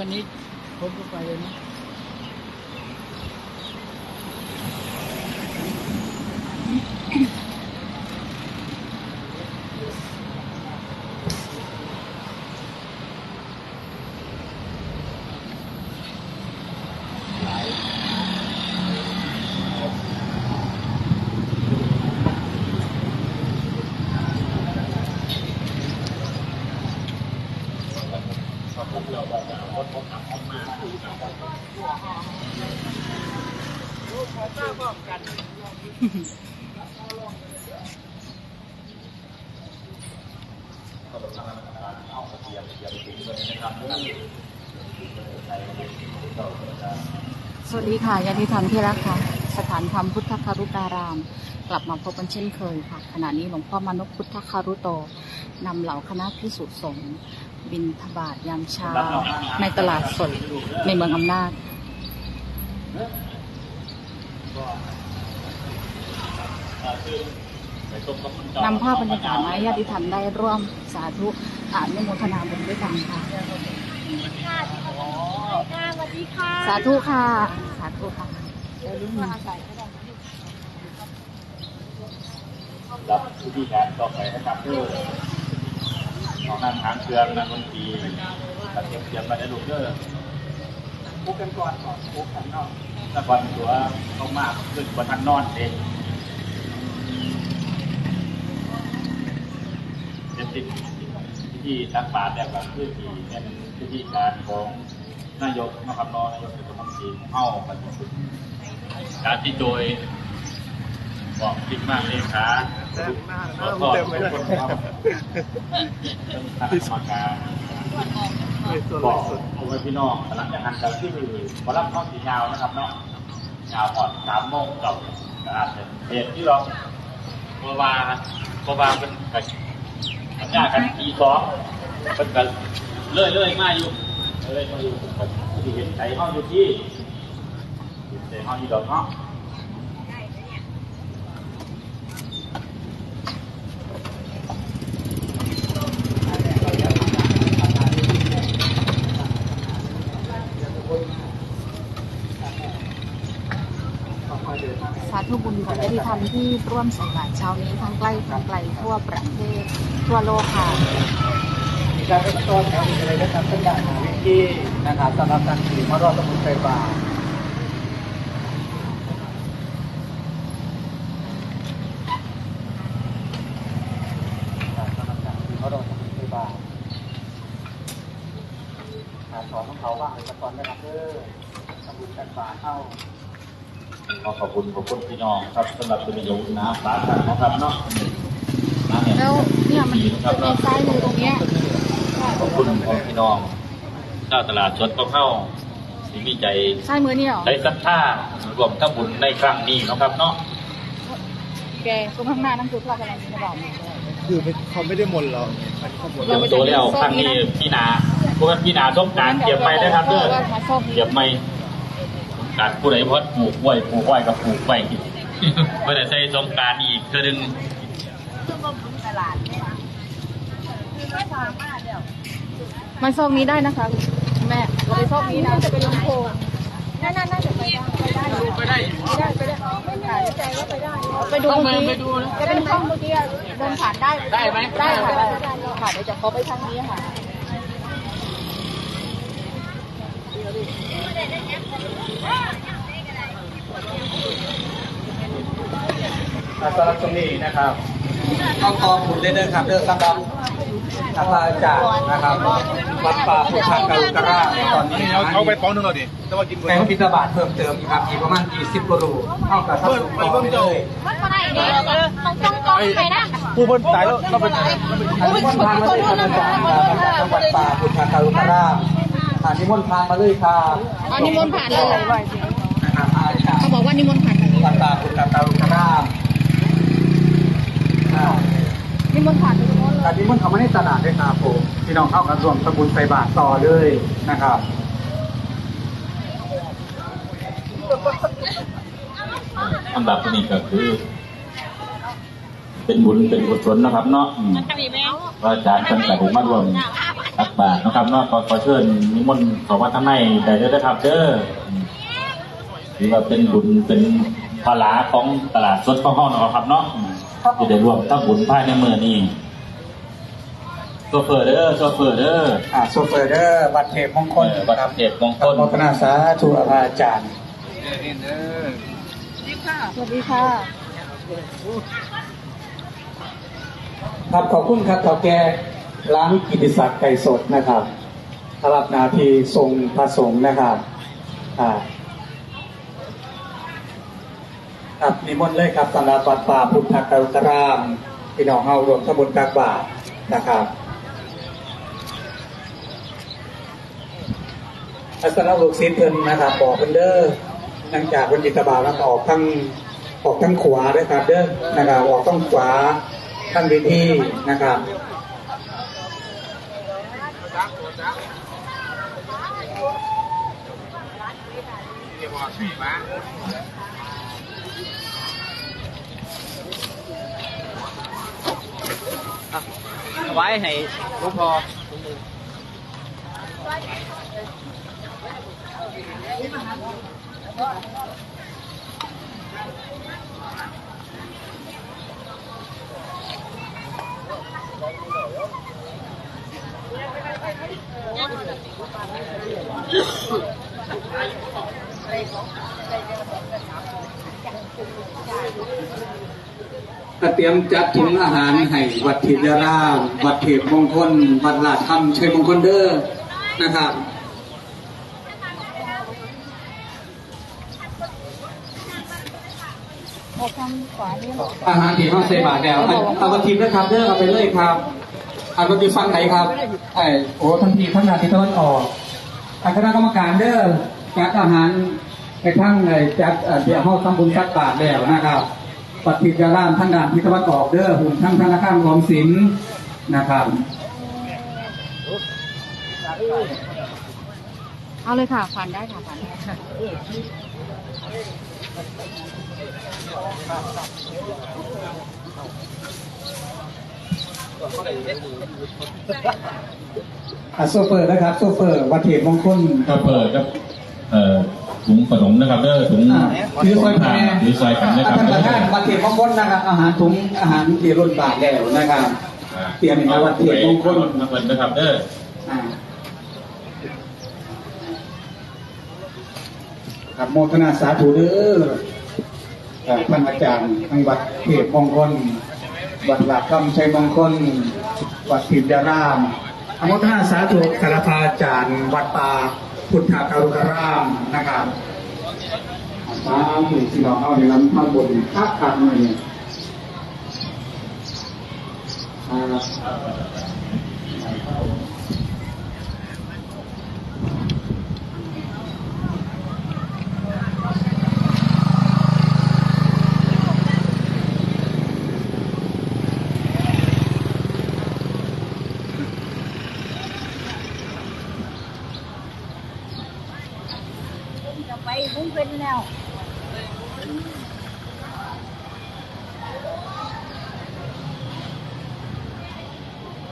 วันนี้ผม สวัสดีค่ะญาติธรรมที่รักค่ะ สถานธรรมพุทธคารุการาม กลับมาพบกันเช่นเคยค่ะ ขณะนี้หลวงพ่อมานพพุทธคารุโตนำเหล่าคณะพิสุสงฆ์บินทบาทยามเช้าในตลาดสดในเมืองอำนาจ นำภาพบรรยากาศมาให้ญาติธรรมได้ร่วมสาธุอนุโมทนาบุญด้วยกันค่ะค่ะ สวัสดีค่ะสาธุค่ะ สาธุค่ะรับผู้ที่การต่อไปนะครับเพื่อของทางทางเครื่องนักดนตรีตัดเก็บเสียงมาได้ลูกเด้อพูดกันก่อนก่อนพูดกันนอก ถ้าก่อนตัวต้องมากขึ้นกว่าทันนอนเองเป็นสิ่งที่ตักบาตรแบบแบบคือที่เป็นพิธีการของนายกนะครับนนายกเทศมนตรีเข้าปฏิบัติการที่โดยบอกคิดมากเลยค่ะขอโทษทุกคนครับท่านกรรมการ บอกเอาไว้พี่น้องหลังจากนั้นก็คือวอลลัมข้อสียาวนะครับเนาะยาวพอดสามโมงเก่าอาจจะเหตุที่เราเพราะว่าเพราะว่าเป็นกันทำงานกันทีสองเป็นกันเลื่อยเลื่อยมาอยู่เลื่อยมาอยู่ที่เห็นใจห้องอยู่ที่เห็นใจห้องอยู่ดอกเนาะ สาธุบุ ญกับญาติธรรมที่ร่วมใส่บาตรเช้านี้ทั้งใกล้ทั้งไกลทั่วประเทศทั่วโลกค่ะมีการเป็นต้นอะไรนะครับเป็นการหาวิธีนะครับสำหรับการขี่มารอดสมุนไพรบาสำหรับการขี่มารอดสมุนไพรบาการสอนของเขาบ้างในตอนนะครับเด้อสมุนไพรบาเข้า ขอขอบคุณขอบคุณพี่น้องครับสำหรับประโยชน์น้ำสาธารณะนะครับเนาะน้ำเนี่ยแล้วเนี่ยมันจะมีซ้ายมือตรงเนี้ยขอบคุณของพี่น้องเจ้าตลาดสดก็เข้าสิมีใจซ้ายมือนี่เหรอได้ศรัทธารวมทั้งบุญในครั้งนี้นะครับเนาะแกตรงข้างหน้านั่นคือพระกำลังจะบอกคือเขาไม่ได้มนเราอันนี้เขามนเตรียมตัวแล้วครั้งนี้พี่นาพวกพี่นาต้องการเตรียมไม่ได้ครับเด้อมาส้มเตรียมไม่ การผู้ใดเพราะปลูกไว้ปลูกไว้กับปลูกไว้ไม่ได้ใช้สงกรารอีกคือดึงมันส้มนี้ได้นะคะแม่เราไปส้มนี้นะจะไปลงโพนั่นนั่นน่าจะไปได้ไปได้ไปได้ไปได้ไม่แน่ใจว่าไปได้ไปดูเมื่อกี้จะเป็นช่องเมื่อกี้เดินผ่านได้ได้ไหมได้ค่ะได้ค่ะเดี๋ยวจะเขาไปทางนี้ค่ะ สำหรับตรงนี้นะครับต้องขอบคุณเด้อครับเด้อสำหรับทางอาจารย์นะครับวัดป่าพุทธการุกราชตอนนี้เอาเอาไปป้อนหนึ่งหน่อยดิแต่ว่ากินแข่งพิธบาทเพิ่มเติมอีกครับอีกประมาณ20กว่ารูเท่ากับทั้งสองต่อไปเลยมันอะไรเนี่ยต้องต้องต้องไปนะผู้เพิ่นตายแล้วเราเป็นอันนี้มนต์พานมาเลยครับอาจารย์ครับมาจากจังหวัดป่าพุทธการุกราช อันนี้มนต์พานมาเลยครับอันนี้มนต์ผ่านเลยนะครับอาจารย์เขาบอกว่านิมนต์ผ่านทางนี้วัดป่าพุทธการุกราชอ่านิมนต์ผ่านไปตรงโน้นเลยการที่มันเขาไม่ได้ตลาดด้วยครับผมพี่น้องเข้ากระทรวงสมุนไพรบาทต่อเลยนะครับอันดับนี้ก็คือ เป็นบุญเป็นกุศลนะครับเนาะอืมทำอีกไหมพระอาจารย์ท่านก็ได้มาร่วมตัก บาทนะครับเนอกขอเชิญนิมนต์ขอว่าทั้งในได้เด้อนะครับเด้อถือว่าเป็นบุญเป็นภาระของตลาดสดของห้องนะครับเนาะจะได้รวมทั้งบุญภายในเมือนี้โซเฟอร์เด้อโซเฟอร์เด้ออ่าโซเฟอร์เดอร์บัตรเทพมงคลเออวัดเทพมงคลขอบคุณสาธุอาจารย์สวัสดีค่ะครับขอบคุณครับเต่าแก่ ร้านกิติศักดิ์ไก่สดนะครับสำหรับนาทีทรงพระสงฆ์นะครับอ่าครับนิมนต์เลยครับสำหรับวัดป่าพุทธกรุตรามพี่น้องเฮารวมทำบุญตักบาตรนะครับลักษณะลูกศิษย์เพิ่นนะครับบอกเพิ่นเด้อหลังจากวันจิตบาลแล้วออกทั้งออกทั้งขวาด้วยครับเด้อนะครับออกทั้งขวาทั้งเวทีนะครับ ไว้ให้ลูกพอ ก็เตรียมจัดถุงอาหารให้วัดทิพยารามวัดเทพมงคล วัดลาดธรรมชัยมงคลเด้อนะครับอาหารที่เขาใส่บาตรแล้วเอาวัตถิบนะครับเด้อเอาไปเลยครับ อาวัตถิบฟังไหนครับไอ้โอ้ทันทีทั้งนาทีตะวันออกทางคณะกรรมการเด้อจัดอาหารไปทั้งไอ้จัดเอ่อเดี๋ยวเขาทำบุญตักบาตรแล้วนะครับปฏิจาร่ามทั้งด้านทิศตะวันออกเด้อหุ่นทั้งธนาคารรวมสินนะครับเอาเลยค่ะผ่านได้ค่ะผ่านได้ค่ะ อะโซเฟอร์นะครับโซเฟอร์วัดเทพมงคลก็เปิดครับเอ่อถุงขนมนะครับเด้อถุงอ่าถือซอยแพรถือซอยกันนะคท่ารับนประธานวัดเทพมงคลนะครับ อาหารถุงอาหารที่รุ่นบาทแล้วนะครับ เตรียมในวัดเทพมงคลมาเปิดนะครับเด้ออ่าครับโมทนาสาธุเด้ออ่าท่านอาจารย์ทางวัดเทพมงคล วัดหลักคำชัยมงคล วัดทิดารามอโมทนาสาธุคารพาจารย์ วัดป่าพุทธการุการามนะครับสาธุที่เราเอาในลำพังบนทักขันเลย ครั